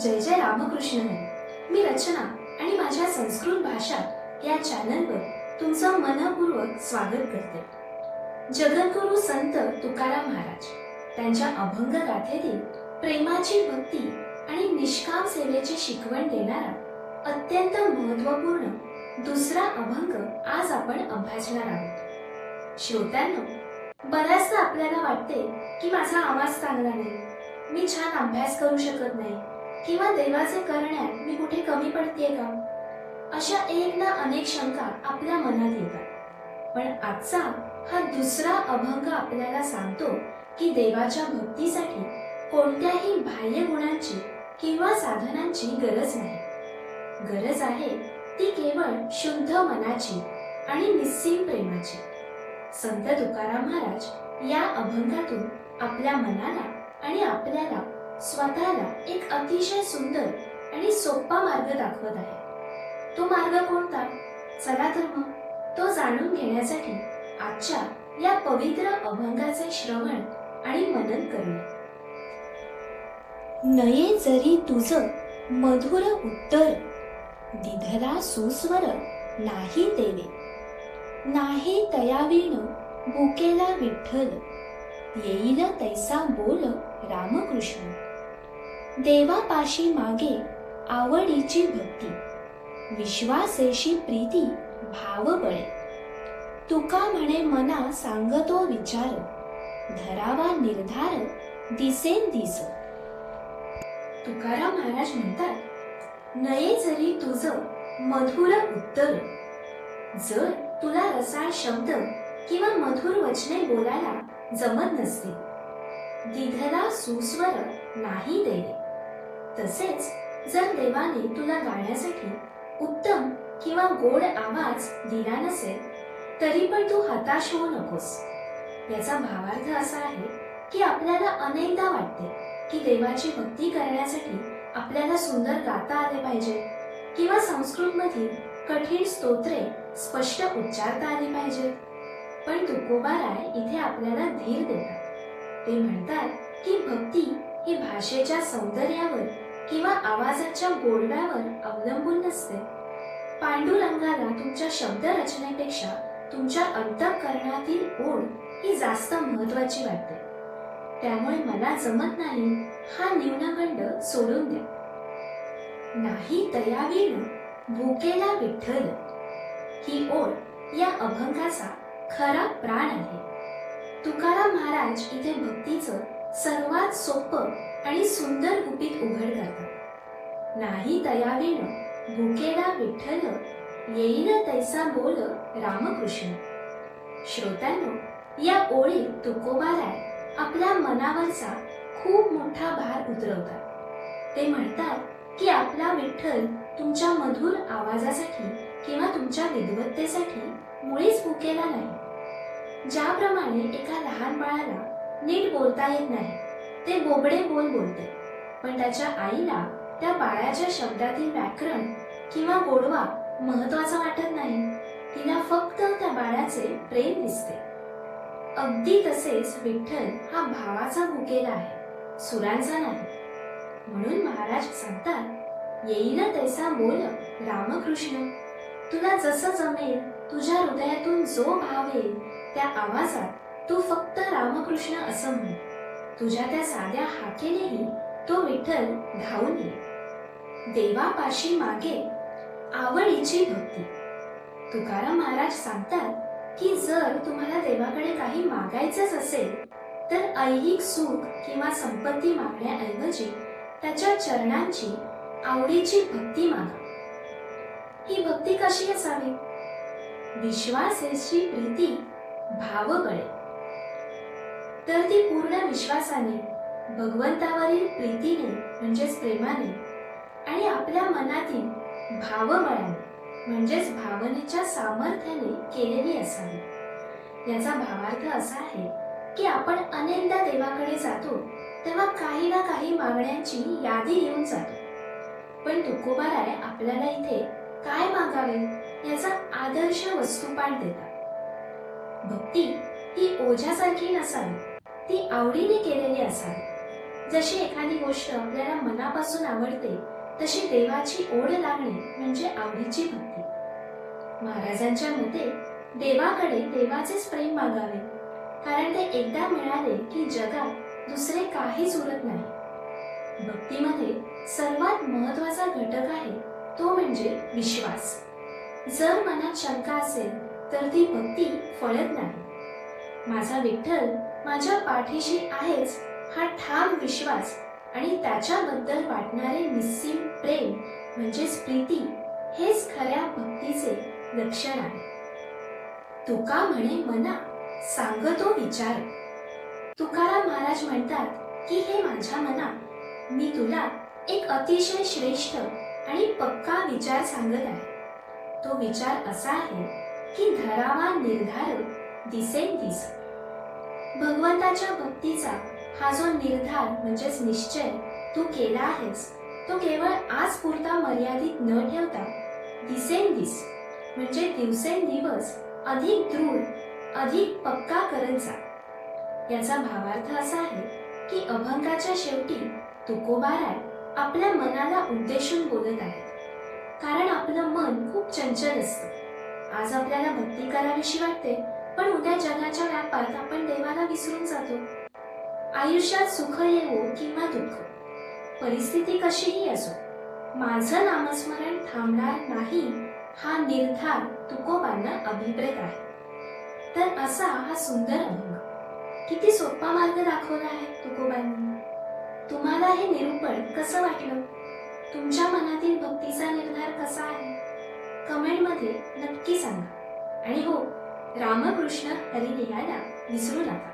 जय जय रामकृष्ण. मी रचना आणि माझ्या संस्कृत भाषा या चॅनलवर तुमचं मनपूर्वक स्वागत करते. जगद्गुरु संत तुकाराम महाराज त्यांच्या अभंग गाथेतील प्रेमाची भक्ती आणि निष्काम सेवेची शिकवण देणारा अत्यंत महत्त्वपूर्ण दुसरा अभंग आज आपण अभ्यासणार आहोत. श्रोत्यांनो बऱ्याचदा आपल्याला वाटते की माझा आवाज चांगला नाही. मी छान अभ्यास करू शकत नाही. किंवा देवाचे करण्यात मी कुठे कमी पडतेय का? अशा एक ना अनेक शंका आपल्या मनात येतात. पण आजचा हा दुसरा अभंग आपल्याला सांगतो की देवाच्या भक्तीसाठी कोणत्याही बाह्य गुणांची किंवा साधनांची गरज नाही. गरज आहे ती केवळ शुद्ध मनाची आणि निस्सीम प्रेमाची. संत तुकाराम महाराज या अभंगातून आपल्या मनाला आणि आपल्याला स्वतःला एक अतिशय सुंदर आणि सोपा मार्ग दाखवत आहे. तो मार्ग कोणता? चला तर मग तो जाणून घेण्यासाठी आजच्या या पवित्र अभंगाचे श्रवण आणि मनन करणे नये जरी तुझ मधुर उत्तर दिधला सुस्वर नाही देवे नाही तयावीण बुकेला विठ्ठल येईल तैसा बोल रामकृष्ण. देवापाशी मागे आवडीची भक्ती. विश्वासेशी प्रीती भाव बळे तुका म्हणे मना सांगतो विचार. धरावा निर्धार दिसेन दिस. तुकाराम महाराज म्हणतात नये जरी तुझ मधुर उत्तर. जर तुला रसाळ शब्द किंवा मधुर वचने बोलायला जमत नसते दिधला सुस्वर नाही देणे. तसेच जर देवाने तुला गाण्यासाठी उत्तम किंवा गोड आवाज दिला नसेल तरी पण तू हताश होऊ नकोस. याचा भावार्थ असा आहे की आपल्याला अनेकदा वाटते की देवाची भक्ती करण्यासाठी आपल्याला सुंदर गाता आले पाहिजे किंवा संस्कृत मधील कठीण स्तोत्रे स्पष्ट उच्चारता आली पाहिजेत. पण तुकोबाराय इथे आपल्याला धीर देतात. ते म्हणतात की भक्ती ही भाषेच्या सौंदर्यावर किंवा आवाजाच्या गोडव्यावर अवलंबून नसते. पांडुरंगाला तुमच्या शब्द रचनेपेक्षा तुमच्या अंतःकरणातील ओढ ही जास्त महत्वाची वाटते. त्यामुळे मला जमत नाही हा न्यूनगंड सोडून द्या. नाही तयावीण भूकेला विठ्ठल. ही ओढ या अभंगाचा खरा प्राण आहे. तुकाराम महाराज इथे भक्तीचं सर्वात सोपं आणि सुंदर गुपित उघड करतात. नाही तयावीण भुकेला विठ्ठल येईल तैसा बोल रामकृष्ण. श्रोत्यांनो या ओळीत तुकोबाराय आपल्या मनावरचा खूप मोठा भार उतरवतात. ते म्हणतात की आपला विठ्ठल तुमच्या मधुर आवाजासाठी किंवा तुमच्या विद्वत्तेसाठी मुळीच भुकेला नाही. ज्याप्रमाणे एका लहान बाळाला नीट बोलता येत नाही. ते बोबडे बोल बोलते. पण त्याच्या आईला त्या बाळाच्या शब्दातील व्याकरण किंवा गोडवा महत्त्वाचा वाटत नाही. तिला फक्त त्या बाळाचे प्रेम दिसते. अगदी तसेच विठ्ठल हा भावाचा भुकेला आहे. सुरांचा नाही. म्हणून महाराज सांगतात येईल तैसा बोल रामकृष्ण. तुला जसं जमेल तुझ्या हृदयातून जो भाव येईल त्या आवाजात तू फक्त रामकृष्ण असं म्हण. तुझ्या त्या साध्या हाकेनेही तो विठ्ठल धावून ये देवापाशी मागे आवडीची भक्ती तुकाराम महाराज सांगतात की जर तुम्हाला देवाकडे काही मागायचंच असेल तर ऐहिक सुख किंवा संपत्ती मागण्याऐवजी त्याच्या चरणांची आवडीची भक्ती मागा. ही भक्ती कशी असावी? विश्वासेची प्रीती भाव तर ती पूर्ण विश्वासाने भगवंतावरील प्रीतीने म्हणजेच प्रेमाने आणि आपल्या मनातील भावबळाने म्हणजेच भावनेच्या सामर्थ्याने केलेली असावी. याचा भावार्थ असा आहे की आपण अनेकदा देवाकडे जातो तेव्हा काही ना काही मागण्यांची यादी येऊन जातो. पण तुकोबाराय आपल्याला इथे काय मागावे याचा आदर्श वस्तुपाठ देतात. भक्ती ही ओझ्यासारखी नसावी. ती आवडीने केलेली असावी. जशी एखादी गोष्ट आपल्याला मनापासून आवडते तशी देवाची ओढ लागणे म्हणजे आवडीची भक्ती. महाराजांच्या मते देवाकडे देवाचेच प्रेम मागावे. कारण ते एकदा मिळाले की जगात दुसरे काहीच उरत नाही. भक्तीमध्ये सर्वात महत्त्वाचा घटक आहे तो म्हणजे विश्वास. जर मनात शंका असेल तर ती भक्ती फळत नाही. माझा विठ्ठल माझ्या पाठीशी आहेच हा ठाम विश्वास आणि त्याच्याबद्दल वाटणारे निस्सीम प्रेम म्हणजेच प्रीती हेच खऱ्या भक्तीचे लक्षण आहे. तुका म्हणे मना सांगतो विचार. तुकाराम महाराज म्हणतात की हे माझ्या मना मी तुला एक अतिशय श्रेष्ठ आणि पक्का विचार सांगत आहे. तो विचार असा आहे की धरावा निर्धार दिसेन दिस भगवंताच्या भक्तीचा हा जो निर्धार म्हणजेच निश्चय तू केला आहेस तो केवळ आज पुरता मर्यादित न ठेवता दिसेंदिस म्हणजे दिवसेंदिवस अधिक दृढ अधिक पक्का करत जा. याचा भावार्थ असा आहे की अभंगाच्या शेवटी तुकोबाराय आपल्या मनाला उद्देशून बोलत आहेत. कारण आपलं मन खूप चंचल असतं. आज आपल्याला भक्ती करावीशी वाटते. पण उद्या जगाच्या व्यापात आपण देवाला विसरून जातो. आयुष्यात सुख येवो किंवा दुःख परिस्थिती कशीही असो माझं नामस्मरण थांबणार नाही हा निर्धार तुकोबांना अभिप्रेत आहे. तर असा हा सुंदर अभंग. किती सोपा मार्ग दाखवला आहे तुकोबांनी. तुम्हाला हे निरूपण कसं वाटलं? तुमच्या मनातील भक्तीचा निर्धार कसा आहे? कमेंटमध्ये नक्की सांगा. आणि हो रामकृष्ण हरी विसरू नका.